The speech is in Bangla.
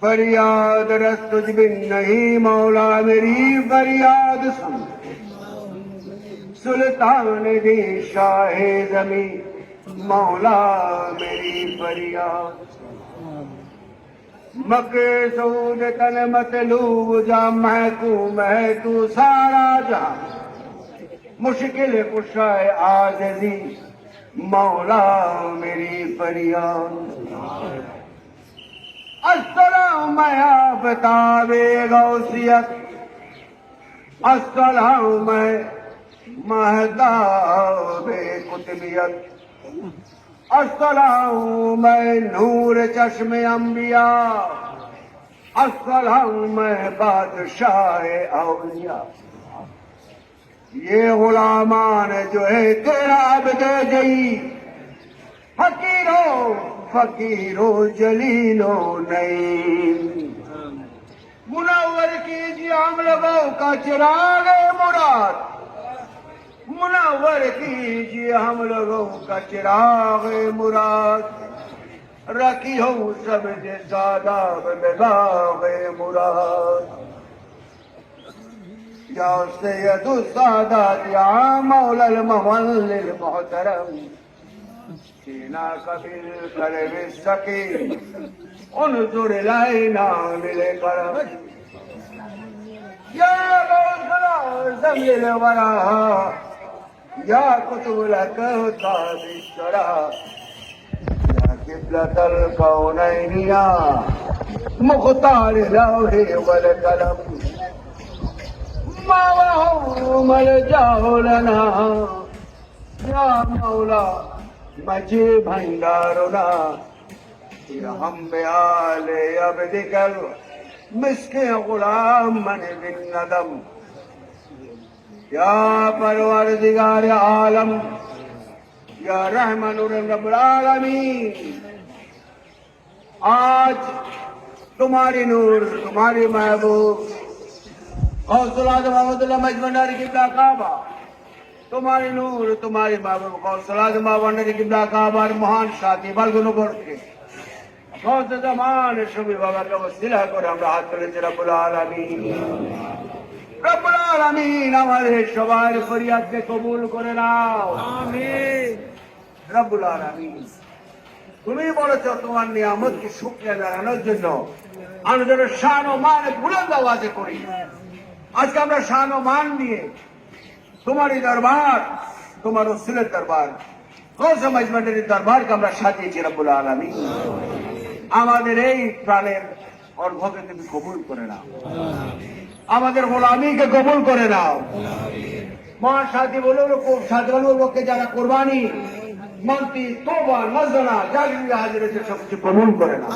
فریاد رس تجھ بن نہیں، مولا میری فریاد سن۔ سلطان دی شاہ زمین، مولا میری فریاد مقصود تن مطلوب جا محکوم ہے تو سارا جا۔ مشکل کشا عاجزی۔ مولا میری فریاد اس طرح میں بتا دے گا السلام اصل میں مہدا بے قطبیت السلام میں نور چشم انبیاء السلام میں بادشاہ اولیاء یہ غلامان جو ہے تیراب دے گئی۔ فقیروں فقیروں جلیلو نہیں۔ منور کیجیے ہم لوگوں کا چراغ مراد۔ منور کیجیے ہم لوگوں کا چراغ مراد۔ رکھی ہوں سب سے زیادہ باغ مراد۔ يا سيد السادات يا مولى المولى المحترم جيناك بالكرم السكين انظر الينا بالكرم يا غوث زمي الورى يا قطب الكوثر بالشرى يا قبلة الكونين يا مختار الهوى والكلم مل جاؤ لنا۔ یا مولا، مجھے بھنڈارونا ہم بیال عبد کر مسک غلام من بن ندم۔ یا پروردگار عالم، یا رحمن رب العالمین۔ آج تمہاری نور، تمہاری محبوب কৌশলাদ মোহাম্মদুল্লাহ মজমন্ডারি কিবলা কাবা। তোমার নূর তোমার কৌশলাদ মোহাম্মদারি কিবলা কাবার মহান সাথী বালগুন বর্ষে সহজামান সবই বাবাকে অস্থিরা করে আমরা হাত তুলেছি রব্বুল আমি রব্বুল আলামিন আমাদের সবার ফরিয়াদকে কবুল করে নাও। আমিন। রব্বুল আলামিন। তুমি বলেছ তোমার নিয়ামতকে শুকনে জানানোর জন্য। আমি যেন শান ও মানে বুলন্দ আওয়াজে করি। আজকে আমরা শান ও মান দিয়ে তোমারই দরবার, তোমার রসুলের দরবার কৌশ মজমন্ডের দরবারকে আমরা সাজিয়েছি রব্বুল আলমী আমাদের এই প্রাণের অর্ঘকে তুমি কবুল করে নাও। আমাদের গোলামীকে কবুল করে নাও। মহান সাথী বলে বলব লোককে যারা কোরবানি, মানতি, তোবা নজনা জাগরি হাজির সব কিছু কবুল করে নাও।